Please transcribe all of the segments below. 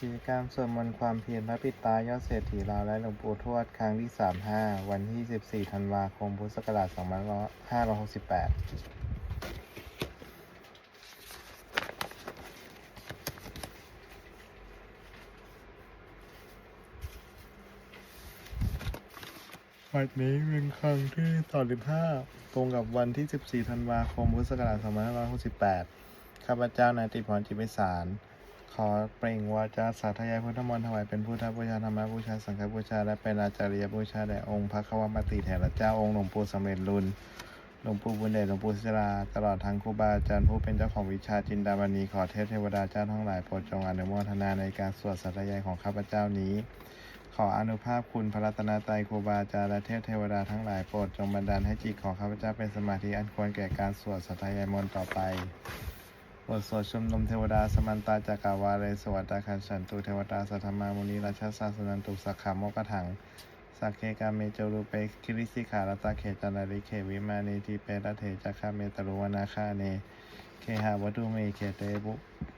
กิจกรรมสวดมนต์ความเพียรพระปิตายอดเศรษฐีลาวและหลวงปู่ทวดครั้งที่ 35 วันที่ 14 ธันวาคม พุทธศักราช 2568วันนี้เป็นครั้งที่ 35 ตรงกับวันที่ 14 ธันวาคม พุทธศักราช 2568 ข้าพเจ้านายติพรจิตวิสาร อเปล่งวาจาสาธยายพุทธมนต์ถวายเป็นพุทธบูชาธรรมบูชาสังฆบูชา และเป็นอาจาริยบูชาแด่องค์พระควมติเถระเจ้าองค์หลวงปู่สำเร็จรุนหลวงปู่บุญเดชหลวงปู่ศิลาตลอดทั้งครูบาอาจารย์ผู้เป็นเจ้าของวิชาจินดามณีขอเทพเทวดาเจ้าทั้งหลายโปรดจงอนุโมทนาในการสวดสาธยายของข้าพเจ้านี้ ขออนุภาพคุณพระรัตนตรัยครูบาอาจารย์และเทพเทวดาทั้งหลายโปรดจงบันดาลให้จิตของข้าพเจ้าเป็นสมาธิอันควรแก่การสวดสาธยายมนต์ต่อไป บทสวดชุมนุมเทวดาสมันตาจักรวาเลสวัสดาคันฉันตุเทวดาสัทธมามุนีราชาสาสนันตุสักขามโมกถังสักเคกาเมจรูเปคิริสิขาลตาเขจันนาริเขวิมานีทีเปรเถจักขเมตรุวนาคาเน เคหาวัตุเมเคเตบุ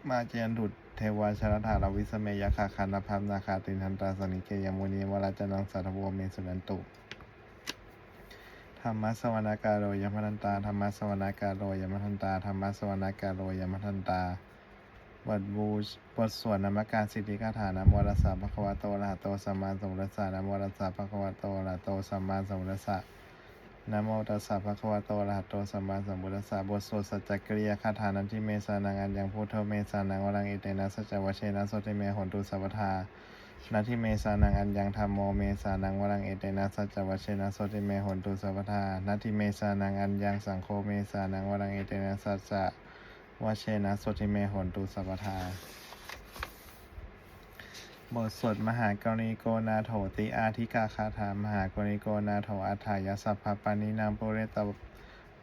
มาเจนดุดเทวาชรถาลวิสเมยคาคันพัมนาคาตินทันตาสนิเกยมุนีวราจนังสัทโวเมสุนันตุ ธรรมะสวนาการโรยมทันตาธรรมะสวนาการโรยมทันตาธรรมะสวนาการโรยมทันตาบทบูชบทสวดนามการสิทธิคาถานะโมรัสสะภควะโตอะระโตสัมมาสัมพุทธัสสะนะโมรัสสะภควะโตอะระโตสัมมาสัมพุทธัสสะนะโมตัสสะภะคะวะโตอะระหะโตสัมมาสัมพุทธัสสะบทสวดสัจจกริยาคาถานันทิเมสานังอันยังพุทโธเมสานังวรังอิเตนะสัจจวเชนะโสติเมหนตุสัพพทา นาทิเมสานังอัญญังธรรมโมเมสานังวรังเอเตนะสัจวัชเชนะโสติเมหนตุสัพพทานาทิเมสานังอัญญังสังโฆเมสานังวรังเอเตนะสัจจวัชเชนะโสติเมหนตุสัพพทาบทสวดมหากรณีโกนาโถติอาทิกาคาถามหากรณีโกนาโถอัฏฐายสัพพปานินามปุเรต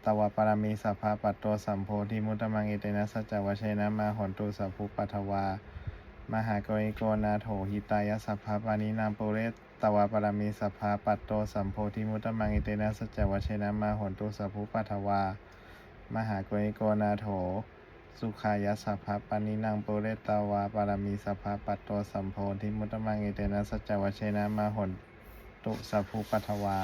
ตวปารมีสัพพะปัตโตสัมโพธิมุตตมังเอเตนะสัจจวัชเชนะมาหนตุสัพพุปัทวา มหากริโกนาโถหิตายสัพพะปานินามปุเรตตวาปารมีสัพพะปัตโตสัมโพธิมุตตมังอิเตนะสัจวเชนะมาหนตุสัพพุปัทวา มหากริโกนาโถ สุขายสัพพะปานินางปุเรตตวาปารมีสัพพะปัตโตสัมโพธิมุตตมังอิเตนะสัจวเชนะมาหนตุสัพพุปัทวา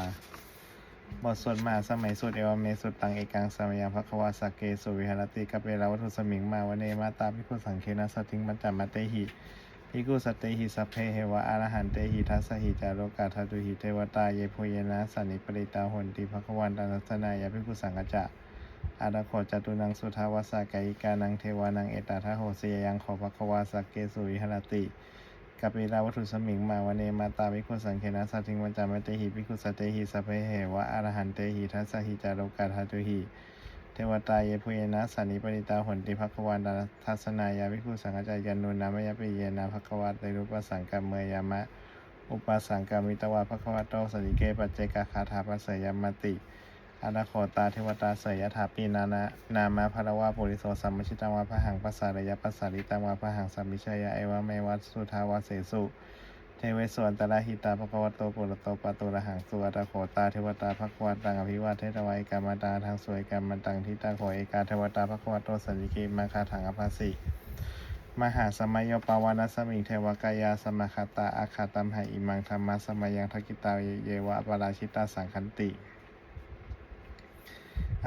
บทสวดมาสมัยสุดเอวเมสุดตังเอกังสมัยภควาสกเกสุวิหารติกัปเปลาวัตุสมิงมาวเนมาตาพิคุสังเคนะสติงมัจจามาเตหิพิกุสตเตหิสัพเพเหวะอรหันเตหิทัสสหิจาโรกาทัตุหิเทวตาเยโพเยนะสันนิปริตาหนติภควันตานัสนายาพิคุสังกจะอาดาโขจตุนังสุทาวาสากายิกานังเทวานังเอตาทะโหสยยังขอภควาสกเกสุวิหารติ กัปปิลาวัตถุสมิงมาวเนมาตาวิคุสังเคนะสัติงวัจจามเตหิวิคุสเตหิสัพเพเหวะอรหันเตหิทัสสหิจาโรกาทัตุหิเทวตาเยพุเยนะสันนิปริตาหนติภควันตาทัสนายาวิคุสังกจายานุนามยปิเยนะภควาเตรุปสังกัมเมยามะ อุปสังกามิตวาภควัตโตสนิเกปัจเจกคาถาปัสสยมติ อนาโคตาเทวตาเสยถาปีนานะนามะภระวาปุริโสสัมมชิตังวาพหังปัสสารยปัสสาริตังวาพหังสัมมิชยาเอวะเมวัสสุทาวาเสสุ เทเวสวนตระหิตาภควโตปุรโตปะตุระหังสุวัตโขตาเทวตาภควตังอภิวาเทตวัยกรรมตาทางสวยกรรมตังทิตาโขเอกาเทวตาภควโตสัญญิกิมาคาถังอภัสสิมหาสมัยโยปาวานัสมิงเทวกายาสมคตาอาคาตัมหาอิมังธรรมะสมัยยังทกิตาเยวะปราชิตาสังคันติ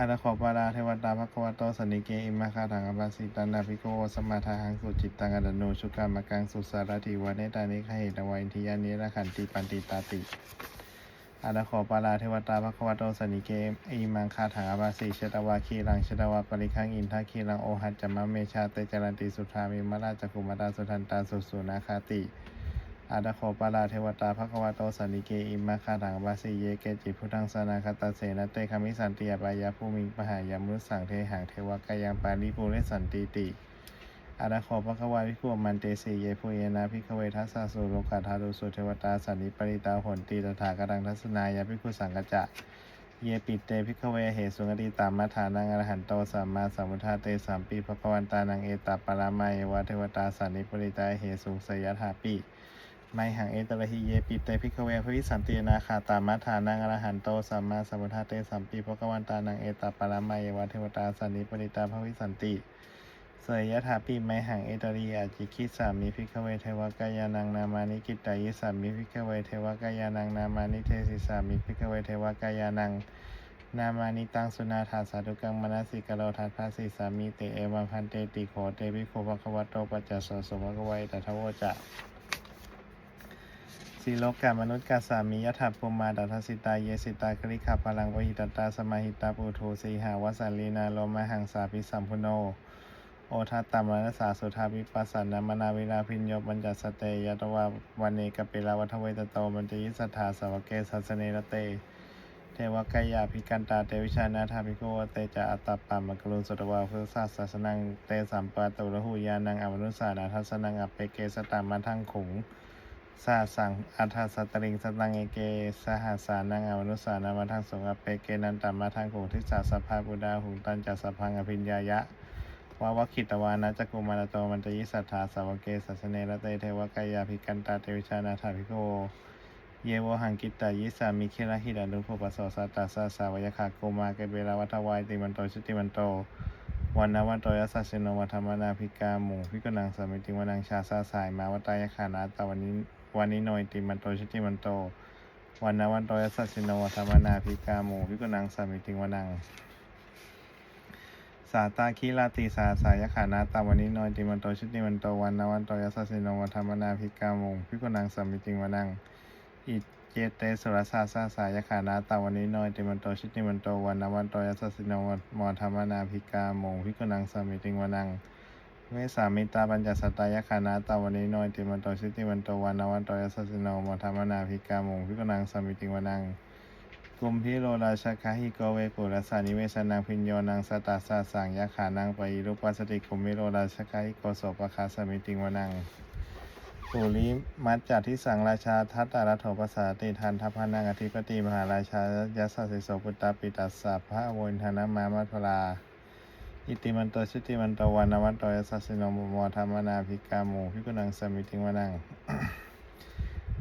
อาณาขอปาราเทวตาภควาโตสนิเกอิมาคาถังอภัสสิตันนาภิโกสมาทาหังสุจิตตังอดโนชุกามกังสุสารติวะเนตานิขเหตวัยทิยานิระขันติปันติตาติอาณาขอปาราเทวตาภควาโตสนิเกอิมังคาถังอภัสสิเชตวาคีรังเชตวาปริคังอินทาคีรังโอหัจจมะเมชาเตจารันติสุทามิมราชกุมารสุทันตาสุสุนาคาติ อาดาโคปาราเทวตาภควาโตสันิเกอิมาคาถังบาสิเยเกจิพุทธังสนาคตาเสนเตคามิสันติยปายาภูมิปหายามุสังเทหังเทวกายังปาริปุเรสันติติอาดาโคปะควาวิคุมันเตสีเยพุเยนะพิกเวทัสสะสุโลกาธาตุสุเทวตาสันนิปริตาหนตีตถากตังทัสนายาพิคุสังกจะเยปิเตพิกเวเหสุงอดีตามัฐานังอรหันโตสัมมาสัมพุทธาเตสัมปีภควันตานังเอตาปรามายวะเทวตาสันนิปริตาเหสุสยถาปิ ไมหังเอตระหิเยปิเตพิกเวภวิสันตินาคาตามัฐานังอรหันโตสัมมาสัมพุทธเตสัมปีภควันตานังเอตาปรามายวะเทวตาสันนิปริตาภวิสันติเสยยถาปิไมหังเอตรีอาจิคิสามิพิกเวเทวกายานังนามานิกิตตายิสามิพิกเวเทวกายานังนามานิเทศิสามิพิกเวเทวกายานังนามานิตังสุนาถาสาธุกังมนสิกโลทัสภาสิสามิเตเอวังพันเตติโขเตวิโคภควะโตปัจจสสสภะคะวัยตถาโวจะ สีโลกามนุษย์กาสามิยถาภูมาดัทสิตาเยสิตาคริขาพลังวหิตตาสมาหิตาปุโทสีหาวสันลีนาโลมหังสาปิสัมพุโน โอทัตตมรณสาสุทาวิปัสสนามนาวิลาพิญโยปัญจสเตยตวาวันเนกปิลาวัทเวตโตมันจยิสัทาสวเกสัสเนรเต เทวกายาภิกันตาเตวิชานาธาภิโกเตจะอัตตาปามกรุณสุตวาพุทธศาสสนังเตสัมปะตุระหุยานังอมนุสานาทัสนังอเปเกสตามาทังขุง สาสังอัฏฐสตริงสตังเอเก สหัสสานังอมนุสานามาทังสงอเปเกนันตามาทังขุงทิสาสภาบุดาหุงตันจัสสพังอภิญญายะวาวคิตวานะจักุมารโตมันตยิสัทธาสาวเกสัสเนระเตเทวกายาภิกันตาเตวิชานาธาภิโก เยวหังกิตตายิสามิเคระหิดานุภปสสสัตตาสาสาวยคาโกมาเกเบลาวัตวายติมันโตชุติมันโตวันนาวันโตยัสสะสิโนวัฒมนาภิกาหมู่พิกนังสามิติวนังชาสาสายมาวัตายขานาตาวันนี้ วันนี้โนยติมันโตชุติมันโตวันนาวันโตยัสสิโนวัฒมนาภิกาหมู่พิกนังสามิติวนัง สาตาคิลาติสาสายขานาตาวันนี้นอยติมันโตชุติมันโตวันนาวันโตยัสสิโนวัฒมนาภิกาหมู่พิกนังสามิติวนังอิเจเตสุรสาสาสายขานาตาวันนี้นอยติมันโตชิติมันโตวันนวันโตยัสสสินวันมธรรมนาภิกาโมงพิกนังสามิติงวนัง เวสามิตาปัญจสตายขานาตาวันนี้นอยติมันโตชิติมันโตวันนวันโตยัสสสินมธรรมนาภิกาโมงพิกนังสมิติงวนังกุมพิโรราชคาหิโกเวปุรสานิเวสนังพิญโยนังสตาสาสังยะขานังปยิรุปัสติกุมพิโรราชคาหิโกโสปคาสมิติงวนังปุริมัจจัทิสังราชาทัตตารัตโถปสาติทันทัพนังอธิปติมหาราชายัสสิโสปุตตาปิตัสสะพระโวนธนามามัทพลา อิติมันโตชิติมันโตวันนวันโตยัสสสิโนมโมธรรมนาภิกาโมพิกุนังสมิติงวนัง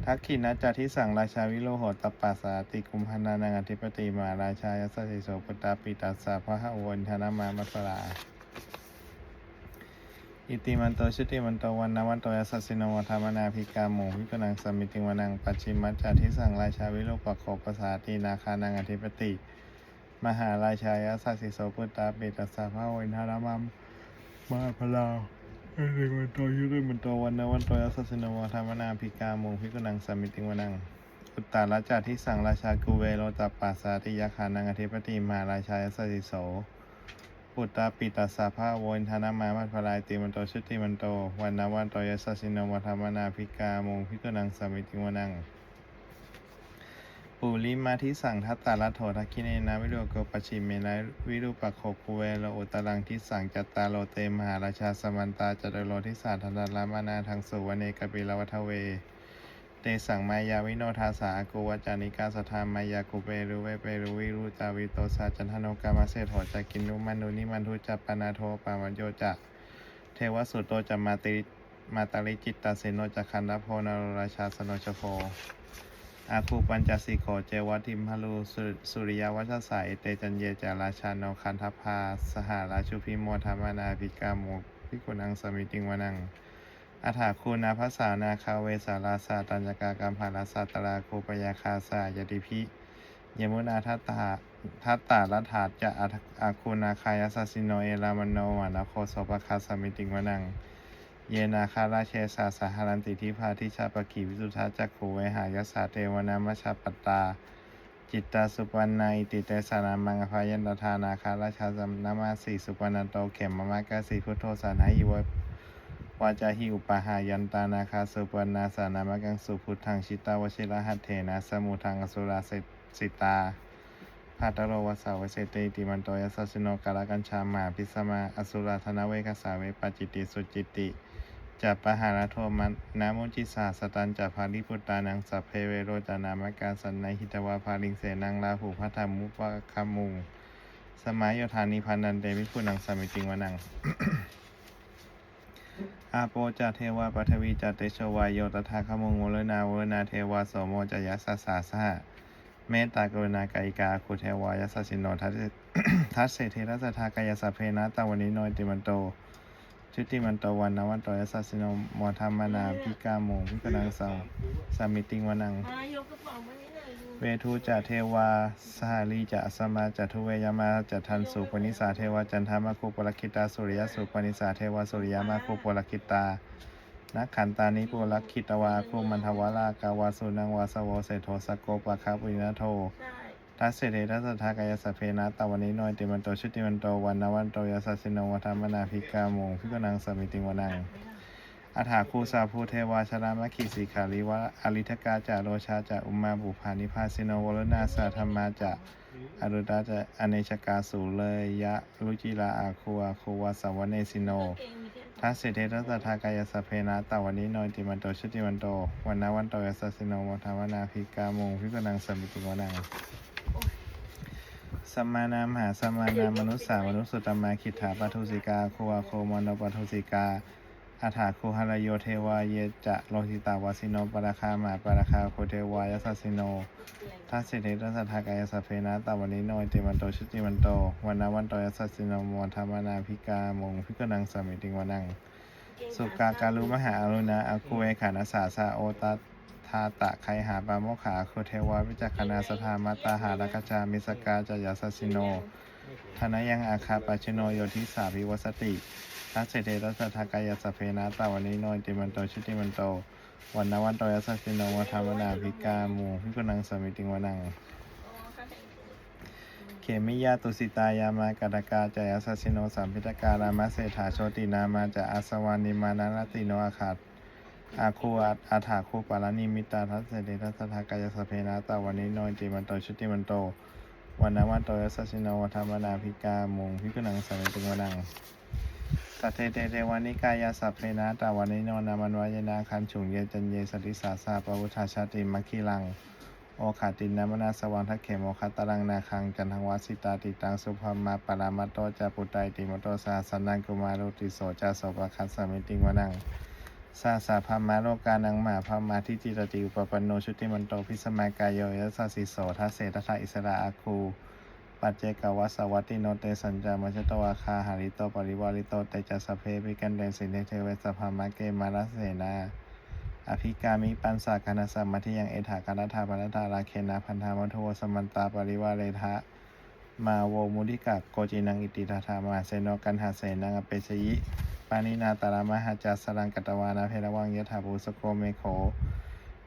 ทักขินัจจทิสังราชาวิโรโหตปัสสาติกุมพนานังอธิปติมาราชายัสสิโสปตตาปิตัสสะพระโวนธนามามัทพลาอิติมันโตชุติมันโตวันนวันโตยัสสสิโนวัฏมนาภิกาโมวิกนังสมิติวนังปัจฉิมัจจาทิสังราชาวิโรปโคปสาตินาคานังอธิปติ มหาราชายัสสสิโสพุตตาปิตัสสะพระวินทารามัมมาพลาอิติมันโตชุติมันโตวันนวันโตยัสสสิโนวัฏมนาภิกาโมวิกนังสมมิติวนังอุตตาราชาทิสั่งราชากุเวโรตปัสสาติยาคานังอธิปติมหาราชายัสสสิโสปุตตาปิตัสสะภาโวนธนามามัทพลายติมันโตชุติมันโตวันนาวันโตยัสสินนวัฒมนาภิกามงพิกนังสมิติวนัง ปุริมาทิสังทัตตาลัทโถทักขิเนนะวิโรโกปชิเมนะวิรูปโคกุเวโลอุตตังทิสังจัตตาโลเตมหาราชาสมันตาจัตโรทิสาทันาลามานาทางสุวเนกปิลวัทเว เตสังมายาวิโนทาสากุวจานิกาสธามายากุเปรุเวเปรุวิรุจาวิโตสาจันทโนกามาเสถโถจักินุมานุนิมันทุจัปนาโทปามโยจะเทวสุโตจะมาติมาตาลิจิตตาเสโนจะคันดโพนรราชาสโนชโพ อาคูปัญจสิโขเจวัติมหลูสุสุริยวัชสายเตจันเยจาราชาโนคันทพาสหาราชุพิโมธรรมนาภิกาโมพิกุนังสมิติงวนังอัฏฐาคูนาภาษานาคาเวสาราสาตัญญกากรรมภาราสาตราคูปยาคาสายติพิยมุนาทัตตาทัตตาลัฐาจะอาคูนาคายาสสิโนเอรามโนวานาโคโสปคาสมิติงวนัง เยนาคาราเชสาสหรันติทิพาทิชาปกีวิสุทธาจักขูเวหายสาเทวนามชฌปตา จิตตาสุปันนาอิติเตสานามังอภายันตทานาคาราชาสัมนามาสีสุปันโตเขมมะมะกาสีพุทโธสันายิวะวาจาหิอุปหายันตานาคาสุปนาสานามกังสุพุทธังชิตาวชิระหัตเถนะสมุทังอสุราเสสิตาภาตโรวสาวเสติติมันโตยัสสสิโนกาลกัญชามาพิสมาอสุราธนเวกสาเวปจิตติสุจิตติ จัปปหารโทมันนามุจิสาสตันจัปภาริพุตตานังสัพเพเวโรจานามกาสันในหิตวาภาลิงเสนังลาหูพัทธมุปะคามุง สมัยโยธานิพันนันเตวิพุนังสมิติงวนัง อาโปจาเทวาปัทวีจาเตชวายโยตถาคมุงวรนาเวนาเทวาโสโมจยัสสาสหะเมตตากรุณากายิกาคุเทวายัสสินโนทัสเสเทระสทากายสัพเพนะตาวันนิโนติมันโต ชุติมันโตวันนวันโตยสัสสิโนมอธรรมนาพิกาโมพิกนังสังสามิติงวนัง เวทุจะเทวาสหาลีจะสมาจะทุเวยามาจะทันสุปนิสาเทวาจันทามาคุปลคิตาสุริยสุปนิสาเทวาสุริยามาคุปลคิตานักขันตานิปุลคิตวาคุมันทวารากาวาสุนังวาสโวเศโทสโกปะคาปุญญโท ทัสเสเดทัสสทากายสัพเพนะตวันนี้นอยติมันโตชุติมันโตวันนวันโตยสัสสิโนวัฏมนาภิกาโมงพิกนังสมิติวนังอัฏฐาคูสาภูเทวาชรามะขีสีขาลิวะอริทกาจะโรชาจะอุมาบุพานิพาสิโนวรนาสาธรรมาจะอรุดาจะอเนชกาสูเลยยะลุจิลาอาคูอาคูวาสวเนสิโนทัสเสเททัสสะทากายสัพเพนะตวันนี้นอยติมันโตชุติมันโตวันนวันโตยสัสสิโนวัฏมนาภิกาโมงพิกนังสมิติวนัง สัมมานามหาสัมมานามนุษย์สามนุษย์สุตมมาขิทธาปทุสิกาโควาโคมโนปทุสิกาอาถาคูหารโยเทวาเยจะโลหิตาวาสิโนปราคาหมาปราคาโคเทวายัสสิโนทัสสิเททัสสะทากายสัพเพนะตาวันิโนยติมันโตชุติมันโตวันนาวันโตยัสสิโนมวธรรมนาภิกามงพิกนังสมิติงวนังสุกาการุมหาอรุณาอคุเอขานาสาสาโอต ทาตะไคหาปาโมขาโคเทวาวิจักขณาสธามาตาหาลกจามิสกาจายาสสิโนธนยังอาคาปาชิโนโยทิสาภิวสติทัสเสเทรัสสะทากายสเพนะตาวันนี้โนยติมันโตชุติมันโตวันนวันโตยสัสสิโนวัฏามนาภิกามูพิกุนังสมิติงวนังเขมิยาตุสิตายามากาตกาจายาสสิโนสัมพิตการามะเศรษฐาโชตินามาจะอาสวานิมานานติโนอาคาต อาคูอาอาถาคูปาลานิมิตาทัสเสเดทัสสะทากายสเพนะตาวันนี้โนยติมันโตชุติมันโตวันนวันโตยสัสสิโนวัฏามนาภิกามูพิกุนังสมิติงวนังสัทเทเตเทวานิกายาสัพเพนะตาวันนิโนนามันวายนาคันฉุงเยจันเยสติสาสาปวุธาชาติมัคคิลังโอขาตินนามนาสวังทักเขมโอคาตรังนาคังจันทังวัสิตาติตังสุภมาปารามาโตจาปุตไตติมโตสาสนังกุมารุติโสจาโสปะคัสสมิติงวนัง สาสาพามาโลกานังมาพามาทิจิตติอุปปันโนชุติมันโตพิสมากายโยยสสสิโสทัสเสทัทะอิสระอาคูปัจเจกวัสวัตติโนเตสัญจามัชตวาคาหาริโตปริวาริโตเตจัสสพเพปิกันเดสินเทเวสภามะเกมารัสเสนา อภิกามิปันสาคณสัมมาทิยังเอถากนัฏฐาปนัฏฐาราเคนะพันธามัทโวสมันตาปริวาเรทะมาโวมุดิกะโกจินังอิติทาธามาเสโนกันหาเสนังอเปชยิ ปานินาตารามหาจัสรังกัตวานาเพรวังยถาภูสโกเมโข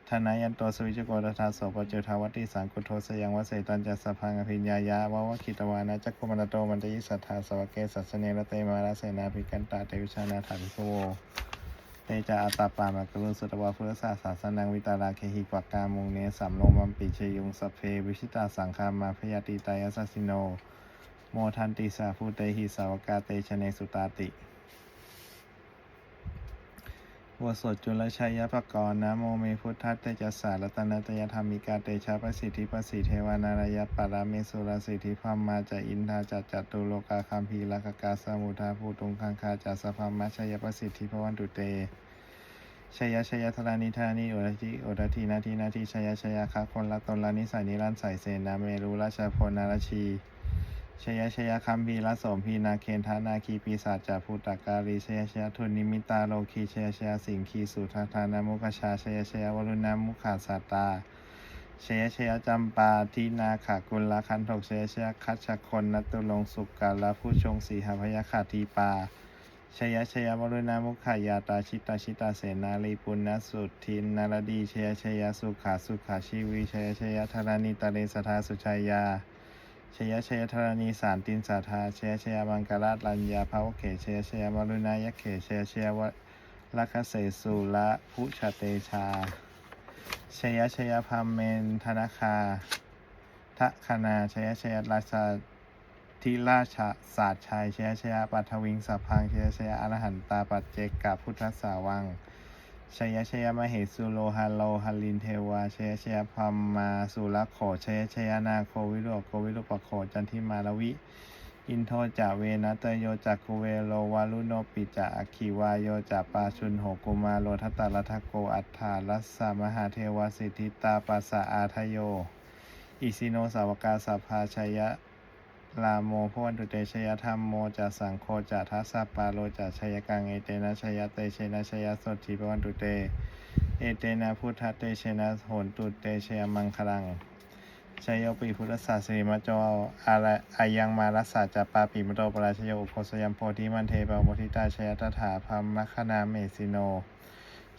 ธนายันโตสวิจโกตถาโสปจุทาวัติสังกุโทสยังวเสตันจัสพังอภิญญายาวาวคิตวานาจักคุมันโตมันตยิสัทธาสวะเกสัสเนรเตมาราเสนาภิกันตาเตวิชานาถาภิโวเตจาอัตาปามากรุณสุตวาพุทธศาสาสนังวิตาราเคหิกวักกามุงเนสัมโลมัมปิเชยุงสเพวิชิตาสังคามาพยาติตายาสัสสิโน โมทันติสาภูเตหิสาวกาเตชเนสุตาติ วสดจุลชัยภกรณ์นะโมเมพุทธัตเตจัสสารัตนตยธรรมิกาเตชะประสิทธิประสิทธิเทวานารายปาราเมสุรสิทธิพัมมาจะอินทาจัจจตุโลกาคัมพีลักกาสมุทาภูตุงคังคาจัสพัมมาชยประสิทธิพวันตุเตชยชยธรานิธานิโอรทิโอรทีนาทีนาทีชยชยคาคนละตนละนิสัยนิรันดร์ใสเสนาเมรุราชพลนารชี ชยชยคัมพีละโสมพีนาเคนทานาคีปีศาจจาภูตกาลีชยชยทุนนิมิตาโลคีชยชยสิงคีสุทาธานามุขชาชยชยวรุณามุขาสัตตาชยชยจำปาทินาขากุลละคันถกชยชยคัชคนนตุลงสุกกาละผู้ชงสีหพยาขาทีปาชยชยวรุณามุขายาตาชิตาชิตาเสนาลีปุณณสุทินนารดีชยชยสุขาสุขาชีวีชยชยธารณิตาเรสทาสุชายา ชยชยธรณีสารตินสาธาชยชยบังกราชลัญญาภาวเขชยชยวรุณายเขชยชยวลัคเสสุละพุชเตชาชยชยพามเมนธนาคาทะคณาชยชยราชาทิราชศาสตร์ชัยชยชยปัทวิงสัพพังชยชยอรหันตาปัจเจกับพุทธสาวัง ชยชยมเหสุโลหะโลหะลินเทวาชยชยพัมมาสุรโขชยชยนาโควิโรโควิโรปโขจันทิมาลวิ อินโทจาเวนะเตโยจักุเวโลวาลุโนปิจะอคิวายโยจะปาชุนโหกุมาโลทัตตาลัทโกอัฏฐารัสสามหาเทวสิทธิตาปัสสะอาทโย อิสิโนสาวกาสัพพาชยะ ลาโมพวันตุเตชยธรรมโมจะสังโฆจะทัสสะปาโลจะชยกังเอเตนะชยเตเชนะชยสดทีพวันตุเต เอเตนะพุทธเตเชนะโหนตุเตชยมังคลังชยปิพุทธศาสริมโจอาระอายังมารัสสะจัปปาปิมโตปราชโยอุโคสยัมโพธิมันเทปะโมทิตาชยตถาพัมคณาเมสิโน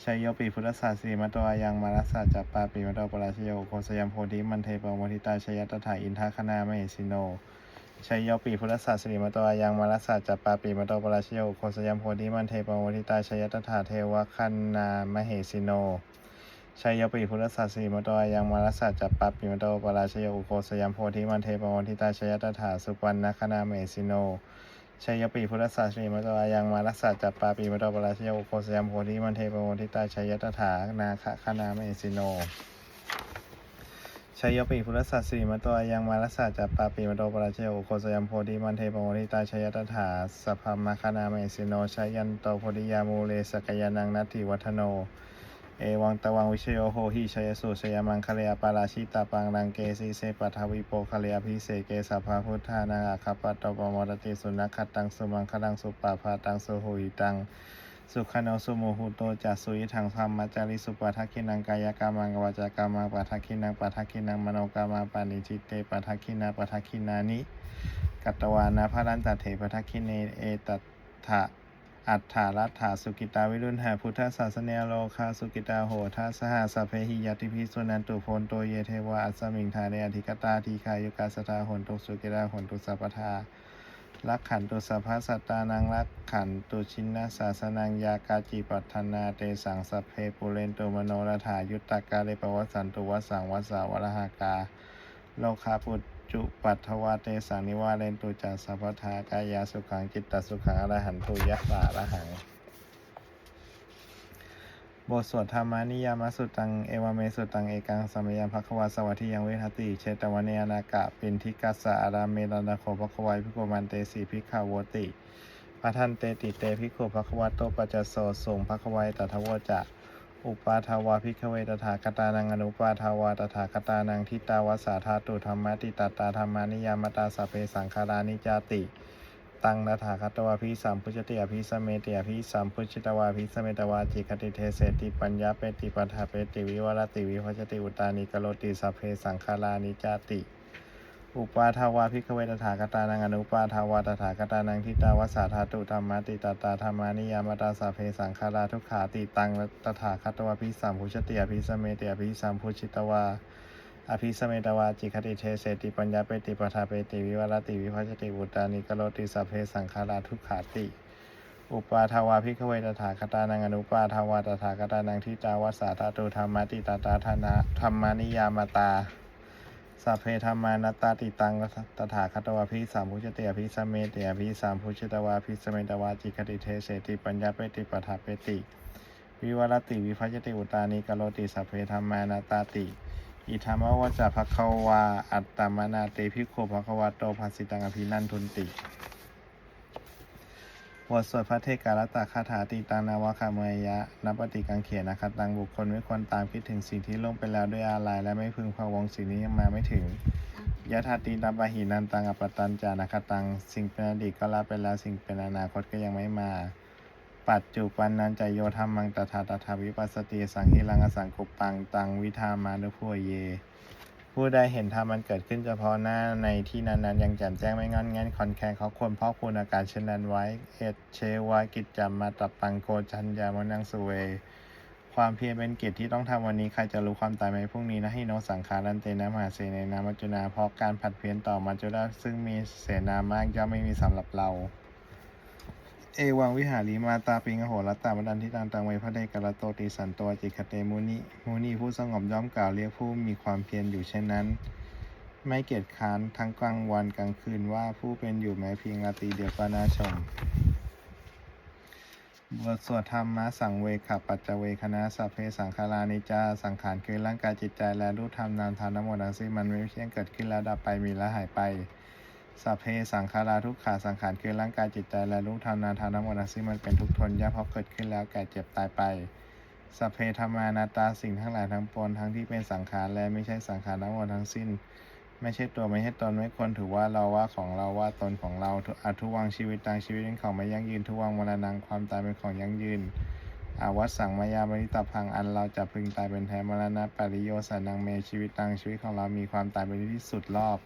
ชัยโยปิพุทธศาสนีมตโตอายังมารัสสะจัปปาปิมตโตปราชโยโคสยามโพธิมันเทปโมทิตาชยตถาอินทคณาเหสิโน ชัยโยปิพุทธศาสนีมตโตอายังมารัสสะจัปปาปิมตโตปราชโยโคสยามโพธิมันเทปโมทิตาชยตถาเทวคันนามเหสิโนชัยโยปิพุทธศาสนีมตโตอายังมารัสสะจัปปาปิมตโตปราชโยโคสยามโพธิมันเทปโมทิตาชยตถาสุปันนคณามเหสิโนชัยยปีพุทธศาสนีมตวายังมารัสสะจัปปาปีมตวปราชโยโคสยามโพธิมันเทปโมทิตาชัยตถานาคคณามเอสิโน ชัยยปีพุทธศาสนีมตัวยังมารสสะจัปปาปีมตปราชโยโคสยามโพธิมันเทปโมทิตาชยตถาสัพพมคณามเอสิโนชยันโตโพธิยามูเลสกยานังนัตถิวัฒโน เอวังตวังวิชโยโหหิชยสุชยมังคะเลอปาราชิตาปังรังเกสีเสปัทวิโปคะเลอภิเสเกสัพพะพุทธานังอาคาปะตปมรติสุนัขขัตตังสุมังคลังสุปาพาตังสุหุยตัง สุขโนสุโมหุโตจัสสุยิทังธรรมจาริสุปะทักขินังกายกรรมังวาจากรรมังปะทักขินังปะทักขินังมโนกรรมังปานิจิตเตปะทักขินาปะทักขินานิกัตตวานาพระรันตเถปะทักขิเนเอตัตถะอัฏฐารัฐาสุกิตาวิรุณหาพุทธศาสเนโลคาสุกิตาโหทัสหาสพเพหิยติพิสุนันตุโพนโตเยเทวาอัสสมิงทาเนอธิกตาทีคายุกาสตาหนตุสุกิตาหนตุสัพพทา รักขันตุสัพพสัตตานังรักขันตุชินนาสาสนังยากาจิปัฏนาเตสังสเพปุเรนตุมโนรถายุตตากาเลปวัสสันตุวสังวสาวรหากา โลคาปุจุปัทวาเตสังนิวาเรนตุจัสสัพพทากายาสุขังจิตตสุขังอรหันตุยัสสะหัง บทสวดธรรมานิยามสุตัง เอวเมสุตัง เอกังสมยังภควาสวัสทิยังเวทติ เชตวันเนนากะปินทิกัสสะอาราเมรนาโคภควายพิโกมันเตสีพิขาวติพระทันเตติเตพิโคภควาโตปัจจโสส่งภควายตถาวจะ อุปาทาวาพิกเวตถาคตานังอนุปาทาวาตถาคตานังทิตาวาสาธาตุธรรมติตตาธรรมานิยามตาสเพสังขารานิจาติ ตังนาถาคตวาพิสัมพุชติอภิสเมติอภิสัมพุชิตวาพิสเมตวาจิคติเทเสติปัญญาเปติปัฏฐาเปติวิวรติวิพัชติอุตานิกโลติสัพเพสังขารานิจาติ อุปาทาวาพิกเวตถาคตานังอนุปาทาวาตถาคตานังทิตาวสาธาตุธรรมติตตาธรรมานิยามตาสัพเพสังขาราทุกขาติตังตถาคตวาพิสัมพุชติอภิสเมติอภิสัมพุชิตวา อภิสเมตวาจิคติเทเสติปัญญาเปติปทาเปติวิวรติวิภัชติวุตานิกโลติสัพเพสังขาราทุกขาติ อุปาทาวาพิกเวตถาคตานังอนุปาทาวาตถาคตานังทิตาวาสาธาตุธรรมติตตาธนาธรรมานิยามตาสัพเพธรรมานตตาติตังตถาคตวาพิสามพุชเติอภิสเมติอภิสามพุชตวาพิสเมตวาจิคติเทเสติปัญญาเปติปทาเปติ วิวรติวิภัชติอุตานิกโลติสัพเพธรรมานตตาติ อิธรรมวจาภควา อัตตมนาเตพิโคภควาโตภาสิตังอภินันทุนติบทสวดพระเทการตคาถาติตังนาวคาเมยะนับปฏิกังเขียนนะคะตังบุคคลไม่ควรตามคิดถึงสิ่งที่ล่วงไปแล้วด้วยอาลัยและไม่พึงพะวงสิ่งนี้ยังมาไม่ถึงยะทัตติตาปะหินันตังอปตันจานะคะตังสิ่งเป็นอดีตก็ละไปแล้วสิ่งเป็นอนาคตก็ยังไม่มา ปัจจุปันนันจโยธรรมังตถาตถาวิปัสสติสังหิรังอสังกุปปังตังวิธามานุพัวเย ผู้ใดเห็นธรรมมันเกิดขึ้นเฉพาะหน้าในที่นั้นๆยังแจ่มแจ้งไม่งอนแง่นคอนแคนเขาควรเพาะพูนอาการเช่นนั้นไว้ เอตเชวากิจจามาตับปังโกจันยามนังสุเว ความเพียรเป็นกิจที่ต้องทำวันนี้ใครจะรู้ความตายไหมพรุ่งนี้นะให้โนสังขารันเตนะมหาเสนนามัจจุนาเพราะการผัดเพี้ยนต่อมัจจุราซึ่งมีเสนามากย่อมไม่มีสำหรับเรา เอวังวิหารีมาตาปิงโหรตตาบดันทิตังตังไวพระเดกรโตติสันตัวจิคเตมุนิมุนิผู้สงบย่อมกล่าวเรียกผู้มีความเพียรอยู่เช่นนั้น ไม่เกียจค้านทั้งกลางวันกลางคืนว่าผู้เป็นอยู่แม้เพียงราตรีเดียวก็น่าชมบทสวดธรรมะสังเวขปัจจเวคณะสัพเพสังขารานิจาสังขารคือร่างกายจิตใจและรูปธรรมนามธรรมทั้งหมดทั้งสิ้นมันไม่เที่ยงเกิดขึ้นแล้วดับไปมีแล้วหายไป สัพเพสังขาราทุกขาสังขารคือร่างกายจิตใจและรูปธรรมนามธรรมทั้งหมดทั้งสิ้นมันเป็นทุกทนยากเพราะเกิดขึ้นแล้วแก่เจ็บตายไปสัพเพธรรมานาตาสิ่งทั้งหลายทั้งปวงทั้งที่เป็นสังขารและไม่ใช่สังขารทั้งหมดทั้งสิ้น ไม่ใช่ตัวไม่ใช่ตนไม่ควรถือว่าเราว่าของเราว่าตนของเราทุอาทุวังชีวิตตังชีวิตเป็นของไม่ยั่งยืนทุวังมรณังความตายเป็นของยั่งยืนอาวัตสังมายามริตพังอันเราจะพึงตายเป็นแท้มรณะปริโยสานังเมชีวิตตังชีวิตของเรามีความตายเป็นที่สุดรอบ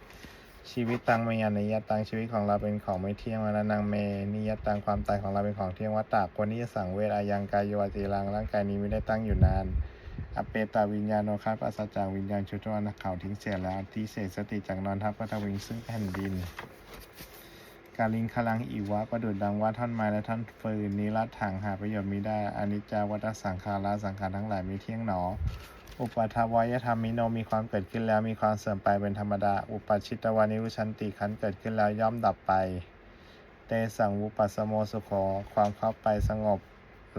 ชีวิตตังมยานิยตังชีวิตของเราเป็นของไม่เที่ยงมรณังเมนิยตังความตายของเราเป็นของเที่ยงวัตตะควรที่จะสังเวชอายังกายโยติรังร่างกายนี้ไม่ได้ตั้งอยู่นานอเปตาวิญญาโนคาปัสสจากวิญญาณชุดวันนักข่าวทิ้งเสียแล้วที่เศษสติจากนอนทับพระทวิงซึ่งแผ่นดิน กาลิงคลังอีวะประดุดดังว่าท่อนไม้และท่อนฟืนนิรัตถังหาประโยชน์มิได้อนิจจาวัฏสังขาราสังขารทั้งหลายมีเที่ยงหนอ อุปทาวายธรรมมิโนมีความเกิดขึ้นแล้วมีความเสื่อมไปเป็นธรรมดา อุปชิตวานิรุชันติขันเกิดขึ้นแล้วย่อมดับไป เตสังวุปัสโมสุโขความเข้าไปสงบ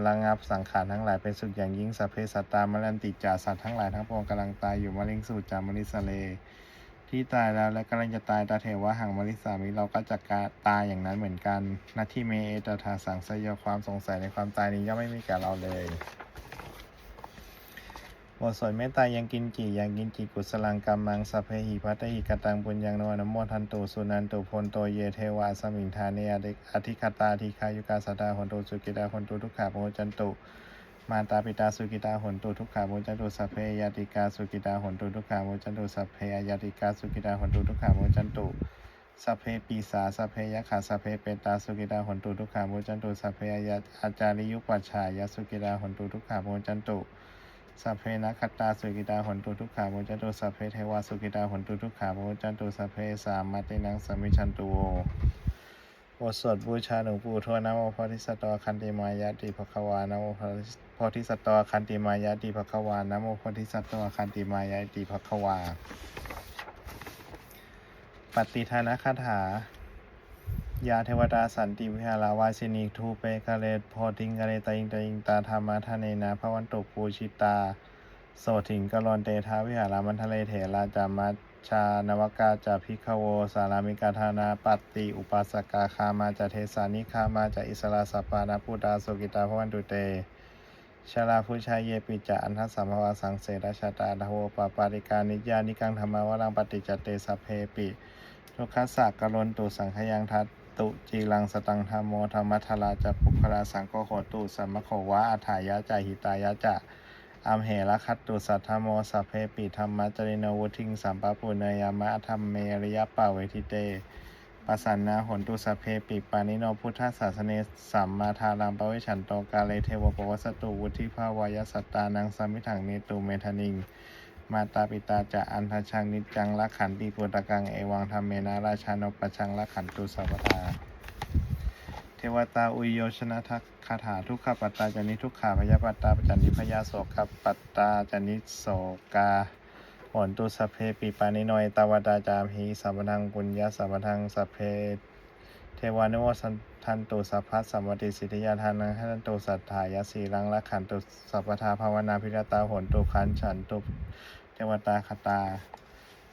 ระงับสังขารทั้งหลายเป็นสุขอย่างยิ่งสัพเพสัตตามรันติจาสัตว์ทั้งหลายทั้งปวงกำลังตายอยู่มะเร็งสูตรจามริสเล ที่ตายแล้วและกำลังจะตายตาเทวะหังมริสามิเราก็จะกาตายอย่างนั้นเหมือนกันนาทีเมเอตถาสังสยความสงสัยในความตายนี้ย่อมไม่มีแก่เราเลย บทสวดเมตตายังกินจิยังกินจิกุสลังกัมมังสัพเพหิพัตหิกตังปุญญังโนนโมทันตุสุนันตุพลโตเยเทวาสมิงทาเนอดิอธิคตาทีคายุกาสตาหนตุสุกิตาหนตุทุกขาโมจันตุมาตาปิตาสุกิตาหนตุทุกขาโมจันตุสัพเพยติกาสุกิตาหนตุทุกขาโมจันตุสัพเพยติกาสุกิตาหนตุทุกขาโมจันตุสัพเพปีสาสัพเพยะขาสัพเพเปตาสุกิตาหนตุทุกขาโมจันตุสัพเพยอาจาริยุปัชฌายสุกิตาหนตุทุกขาโมจันตุ สัพเพนักขตาสุกิตาหนตุทุกขาโมจันตุสัพเพเทวาสุกิตาหนตุทุกขาโมจันตุสัพเพสามมาตินังสมมิชันตุโวบทสวดบูชาหลวงปู่ทวนะโมพธิสตวคันติมายาติภควานะโมพธิสตวคันติมายาติภควานะโมพธิสตวคันติมายาติภควา ปฏิทานะคาถา ยาเทวดาสันติวิหาราวาสินีทูเปกะเลโพธิงกะเลตะอิงตะอิงตาธรรมะทะเนนะพระวันตุปูชิตา โสถิงกะลอนเตทาวิหารามันทะเลเถราจามัชชานวกาจาพิคโว สารามิกาธานาปัตติอุปาสกาคามาจาเทสานิคามาจาอิสราสปานาพุตาสุกิตาพระวันตุเตชาลาผู้ชายเยปิจะอันทัสสัมภวาสังเสรชาตาทโวปปาริกานิยานิกังธรรมวรังปฏิจเตสเพปิทุกขสักกะลนตุสังขยังทัต ตุจีรังสตังธรรมโมธรรมัทลาจะปุคลาสังโฆโหตุสัมมโควะอัฏฐายะจาหิตายะจะอัมเหระคัตตุสัทธโมสัพเพปิธรรมะจริโนวุทิงสัมปะปุเนยามะธรรมเมริยปะเวทิเตปัสสันนาหนตุสัพเพปิปานิโนพุทธศาสเนสัมมาทารังปเวชันโตกาเลเทวปวัสสตุวุธิภาวายสัตตานังสมิถังเนตุเมทานิง มาตาปิตาจะอันทชังนิจังละขันติปุตตะกังเอวังธรรมเมนาราชานปชังละขันตุสัพพทาเทวตาอุยโยชนะทักคาถาทุกขปัตตาจานิทุกขาพยาปัตตาปจันนิพยาโสกปัตตาจานิโสกาโหนตุสเพปิปานิโนยตาวตาจามหีสัมปทังปุญญาสัมปทังสเพเทวานุโมสันทันตุสัพพัสสัมปติสิทธิยาทานังหันตุสัทธายาสีรังละขันตุสัพพทาภาวนาพิรตาโหนตุขันฉันตุ เทวตาคตา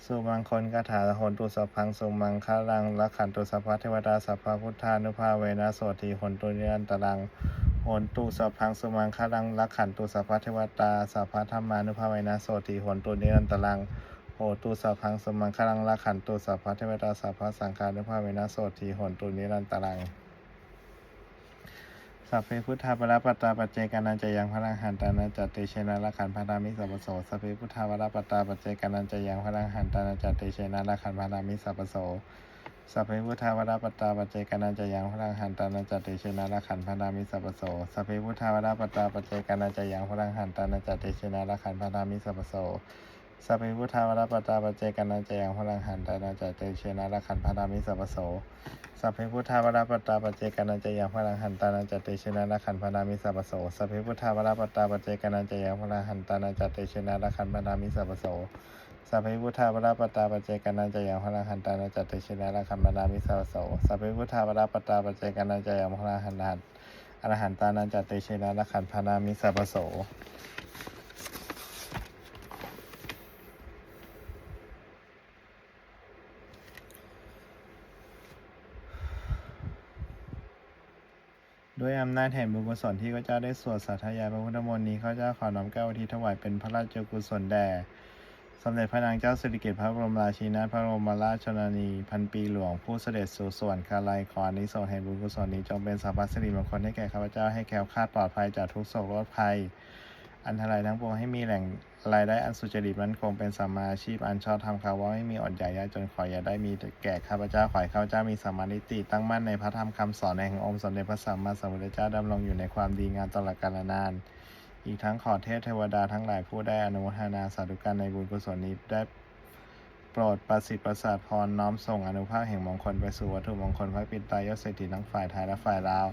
สุมังคลคาถาโหนตุสัพพังสุมังคารังละขันตุสัพพะเทวดาสัพพพุทธานุภาเวนะโสติโหนตุนิรันตรังโหนตุสัพพังสุมังคารังละขันตุสัพพะเทวดาสัพพธรรมานุภาเวนะโสติโหนตุนิรันตรังโหตุสัพพังสุมังคารังละขันตุสัพพะเทวดาสัพพสังฆานุภาเวนะโสติโหนตุนิรันตรัง สัพเพพุทธาปรปัตตาปัจเจกานันจะยังพลังหันตานันจัตเตเชนะละขันพารามิสัพโสสัพเพพุทธาปรปัตตาปัจเจกานันจะยังพลังหันตานันจัตเตเชนะละขันพารามิสัพโสสัพเพพุทธาปรปัตตาปัจเจกานันจะยังพลังหันตานันจัตเตชนะละขันพารามิสัพโสสัพเพพุทธาปรปัตตาปัจเจกานันจะยังพลังหันตานันจัตเตชนะละขันพารามิสัพโส สัพเพพุทธาวรปัตตาปเจกานันจยังพลังหันตานันจัตเตเชนะละขันพารามิสัพโสสัพเพพุทธาวรปัตตาปเจกานันจยังพลังหันตานันจัตเชนะละขันพนามิสัพโสสัพเพพุทธาวรปัตตาปเจกานันจยังพลังหันตานันจัตเชนะละขันพนามิสัพโสสัพเพพุทธาวรปัตตาปเจกานันจยังพลังหันตานันจัตเชนะละขันพนามิสัพโสสัพเพพุทธาวรปัตตาปเจกานันจยังพลังหันตาอรหันตานันจัตเชนะละขันพนามิสัพโส ด้วยอำนาจแห่งบุญกุศลที่ข้าเจ้าได้สวดสาธยายพระพุทธมนต์นี้ข้าเจ้าขอน้อมแก้วที่ถวายเป็นพระราชกุศลแด่สมเด็จพระนางเจ้าสิริกิติ์พระบรมราชินีพระบรมราชชนนีพันปีหลวงผู้เสด็จสู่สวรรคาลัยขออนิสงส์แห่งบุญกุศลนี้จงเป็นสัพพสิริมงคลให้แก่ข้าพเจ้าให้แคล้วคลาดปลอดภัยจากทุกโศกโรคภัย อันตรายทั้งปวงให้มีแหล่งรายได้อันสุจริตมั่นคงเป็นสัมมาอาชีพอันชอบทำข่าวว่าไม่มีอดอยากยากจนขออย่าได้มีแก่ข้าพเจ้าขอให้ข้าพเจ้ามีสัมมานิติตั้งมั่นในพระธรรมคำสอนแห่งองค์สมเด็จพระสัมมาสัมพุทธเจ้าดำรงอยู่ในความดีงามตลอดกาลนาน อีกทั้งขอเทพเทวดาทั้งหลายผู้ได้อนุโมทนาสาธุการในบุญกุศลนี้ได้โปรดประสิทธิ์ประสาทพรน้อมส่งอนุภาพแห่งมงคลไปสู่วัตถุมงคลพระปิตายศเศรษฐีทั้งฝ่ายไทยและฝ่ายลาว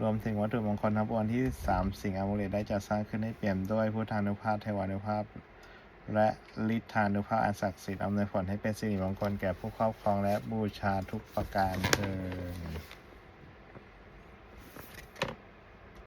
รวมถึงวัตถุมงคลทั้งปวงที่สามสิ่งอามุเลตได้จัดสร้างขึ้นให้เปี่ยมด้วยพุทธานุภาพเทวานุภาพ และฤทธานุภาพอันศักดิ์สิทธิ์อำนวยผลให้เป็นสิริมงคลแก่ผู้ครอบครองและบูชาทุกประการเทิน